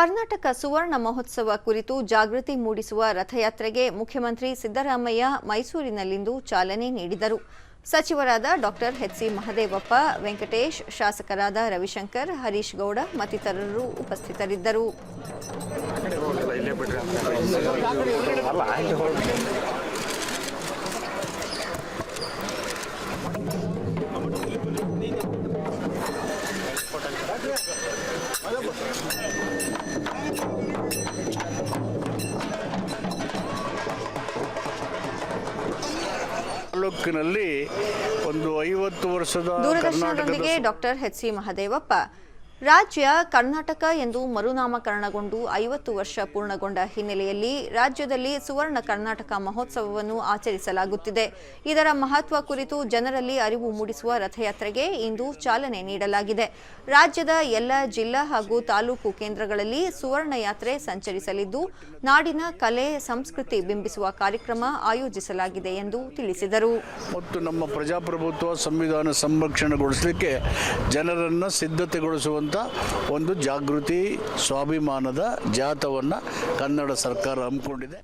ಕರ್ನಾಟಕ ಸುವರ್ಣ ಮಹೋತ್ಸವ ಕುರಿತು ಜಾಗೃತಿ ಮೂಡಿಸುವ ರಥಯಾತ್ರೆಗೆ ಮುಖ್ಯಮಂತ್ರಿ ಸಿದ್ದರಾಮಯ್ಯ ಮೈಸೂರಿನಲ್ಲಿಂದು ಚಾಲನೆ ನೀಡಿದರು. ಸಚಿವರಾದ ಡಾಕ್ಟರ್ ಎಚ್ಸಿ ಮಹದೇವಪ್ಪ, ವೆಂಕಟೇಶ್, ಶಾಸಕರಾದ ರವಿಶಂಕರ್, ಹರೀಶ್ ಗೌಡ ಮತ್ತಿತರರು ಉಪಸ್ಥಿತರಿದ್ದರು. ತಾಲೂಕಿನಲ್ಲಿ ಒಂದು ಐವತ್ತು ವರ್ಷದ ದೂರದರ್ಶನದೊಂದಿಗೆ ಡಾಕ್ಟರ್ ಹೆಚ್ ಎಚ್ಸಿ ಮಹದೇವಪ್ಪ ರಾಜ್ಯ ಕರ್ನಾಟಕ ಎಂದು ಮರುನಾಮಕರಣಗೊಂಡು ಐವತ್ತು ವರ್ಷ ಪೂರ್ಣಗೊಂಡ ಹಿನ್ನೆಲೆಯಲ್ಲಿ ರಾಜ್ಯದಲ್ಲಿ ಸುವರ್ಣ ಕರ್ನಾಟಕ ಮಹೋತ್ಸವವನ್ನು ಆಚರಿಸಲಾಗುತ್ತಿದೆ. ಇದರ ಮಹತ್ವ ಕುರಿತು ಜನರಲ್ಲಿ ಅರಿವು ಮೂಡಿಸುವ ರಥಯಾತ್ರೆಗೆ ಇಂದು ಚಾಲನೆ ನೀಡಲಾಗಿದೆ. ರಾಜ್ಯದ ಎಲ್ಲ ಜಿಲ್ಲಾ ಹಾಗೂ ತಾಲೂಕು ಕೇಂದ್ರಗಳಲ್ಲಿ ಸುವರ್ಣ ಯಾತ್ರೆ ಸಂಚರಿಸಲಿದ್ದು, ನಾಡಿನ ಕಲೆ, ಸಂಸ್ಕೃತಿ ಬಿಂಬಿಸುವ ಕಾರ್ಯಕ್ರಮ ಆಯೋಜಿಸಲಾಗಿದೆ ಎಂದು ತಿಳಿಸಿದರು. ಮತ್ತು ನಮ್ಮ ಪ್ರಜಾಪ್ರಭುತ್ವ ಸಂವಿಧಾನ ಸಂರಕ್ಷಣೆಗೊಳಿಸಲಿಕ್ಕೆ ಜನರನ್ನು ಸಿದ್ಧತೆಗೊಳಿಸುವಂಥ ಒಂದು ಜಾಗೃತಿ ಸ್ವಾಭಿಮಾನದ ಜಾಥವನ್ನು ಕನ್ನಡ ಸರ್ಕಾರ ಹಮ್ಮಿಕೊಂಡಿದೆ.